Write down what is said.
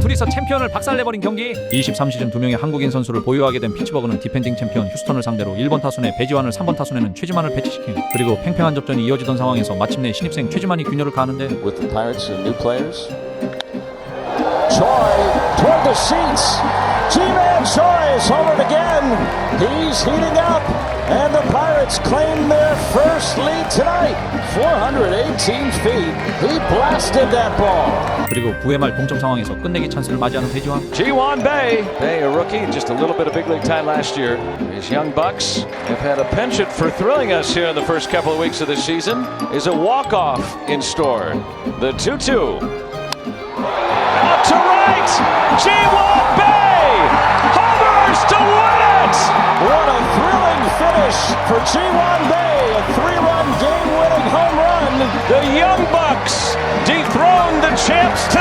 둘이서 챔피언을 박살내버린 경기 23시즌 두 명의 한국인 선수를 보유하게 된 피츠버그는 디펜딩 챔피언 휴스턴을 상대로 1번 타순에 배지환을 3번 타순에는 최지만을 배치시킨 그리고 팽팽한 접전이 이어지던 상황에서 마침내 신입생 최지만이 균열을 가하는데 with the Pirates and new players. Choi toward the seats. G-Man Choi is homered again. He's heating up. And the Pirates claim their first lead tonight. 418 feet. He blasted that ball. 그리고 9회 말 동점 상황에서 끝내기 찬스를 맞이하는 배지환 G1 Bay. Bay, a rookie, just a little bit of big league time last year. These young Bucks have had a penchant for thrilling us here in the first couple of weeks of the season. Is a walk-off in store. The 2-2. For G1 Bay. A three-run game-winning home run. The young Bucks dethrone the champs.